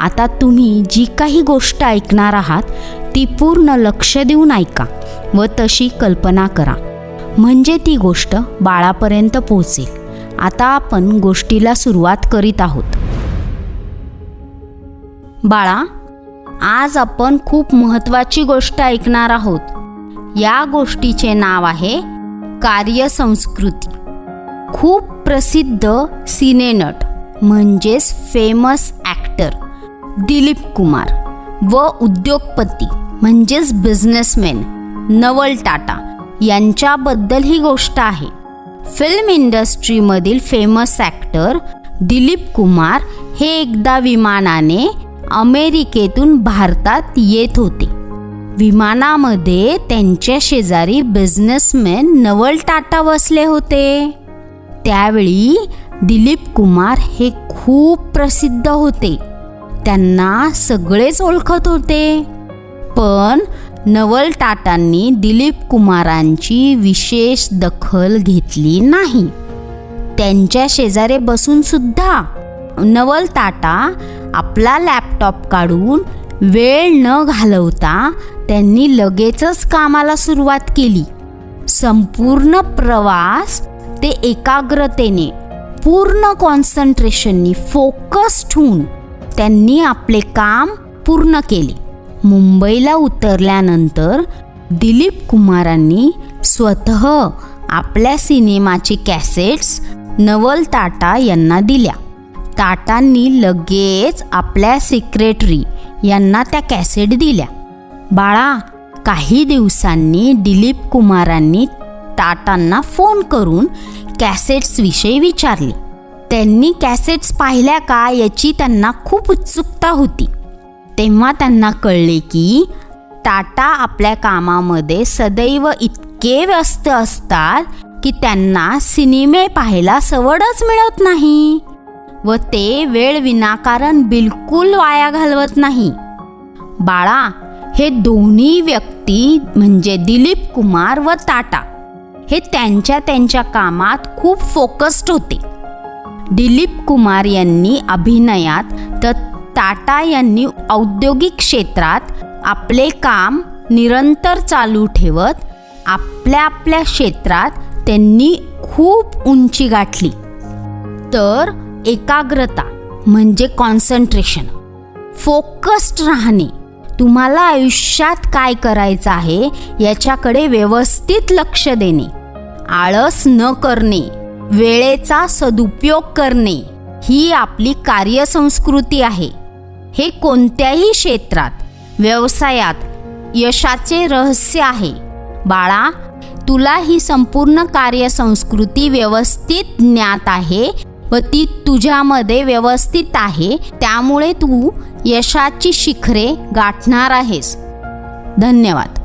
आता तुम्ही जी काही गोष्ट ऐकणार आहात ती पूर्ण लक्ष देऊन ऐका व तशी कल्पना करा. म्हणजे ती गोष्ट बाळापर्यंत पोहोचेल. आता आपण गोष्टीला सुरुवात करीत आहोत. बाळा आज आपण खूप महत्त्वाची गोष्ट ऐकणार आहोत. या गोष्टीचे नाव आहे कार्यसंस्कृती. खूप प्रसिद्ध सिनेनट म्हणजेच फेमस ॲक्टर दिलीप कुमार व उद्योगपती म्हणजेच बिझनेसमॅन नवल टाटा यांच्याबद्दल ही गोष्ट आहे. फिल्म इंडस्ट्रीमधील फेमस ॲक्टर दिलीप कुमार हे एकदा विमानाने अमेरिकेतून भारतात येत होते. विमानामध्ये त्यांच्या शेजारी बिझनेसमॅन नवल टाटा बसले होते. त्यावेळी दिलीप कुमार हे खूप प्रसिद्ध होते. त्यांना सगळेच ओळखत होते. पण नवल टाटांनी दिलीप कुमारांची विशेष दखल घेतली नाही. त्यांच्या शेजारी बसून सुद्धा नवल टाटा आपला लॅपटॉप काढून वेळ न घालवता त्यांनी लगेचच कामाला सुरुवात केली. संपूर्ण प्रवास ते एकाग्रतेने पूर्ण कॉन्सन्ट्रेशननी फोकस्ड होऊन त्यांनी आपले काम पूर्ण केले. मुंबईला उतरल्यानंतर दिलीप कुमारांनी स्वतः आपल्या सिनेमाचे कॅसेट्स नवल टाटा यांना दिल्या. टाटांनी लगेच आपल्या सेक्रेटरी यांना त्या कॅसेट दिल्या. बाळा काही दिवसांनी दिलीप कुमारांनी टाटांना फोन करून कॅसेट्सविषयी विचारले. त्यांनी कॅसेट्स पाहिल्या का याची त्यांना खूप उत्सुकता होती. तेव्हा त्यांना कळले की टाटा आपल्या कामामध्ये सदैव इतके व्यस्त असतात की त्यांना सिनेमे पाहायला सवडच मिळत नाही व ते वेळ विनाकारण बिलकुल वाया घालवत नाही. बाळा हे दोन्ही व्यक्ती म्हणजे दिलीप कुमार व टाटा हे त्यांच्या त्यांच्या कामात खूप फोकस्ड होते. दिलीप कुमार यांनी अभिनयात तर टाटा यांनी औद्योगिक क्षेत्रात आपले काम निरंतर चालू ठेवत आपल्या आपल्या क्षेत्रात त्यांनी खूप उंची गाठली. तर एकाग्रता म्हणजे कॉन्सन्ट्रेशन. फोकस्ड राहणे. तुम्हाला आयुष्यात काय करायचं आहे याच्याकडे व्यवस्थित लक्ष देणे. आळस न करणे. वेळेचा सदुपयोग करणे ही आपली कार्यसंस्कृती आहे. हे कोणत्याही क्षेत्रात व्यवसायात यशाचे रहस्य आहे. बाळा तुला ही संपूर्ण कार्यसंस्कृती व्यवस्थित ज्ञात आहे व ती तुझ्यामध्ये व्यवस्थित आहे त्यामुळे तू यशाची शिखरे गाठणार आहेस. धन्यवाद.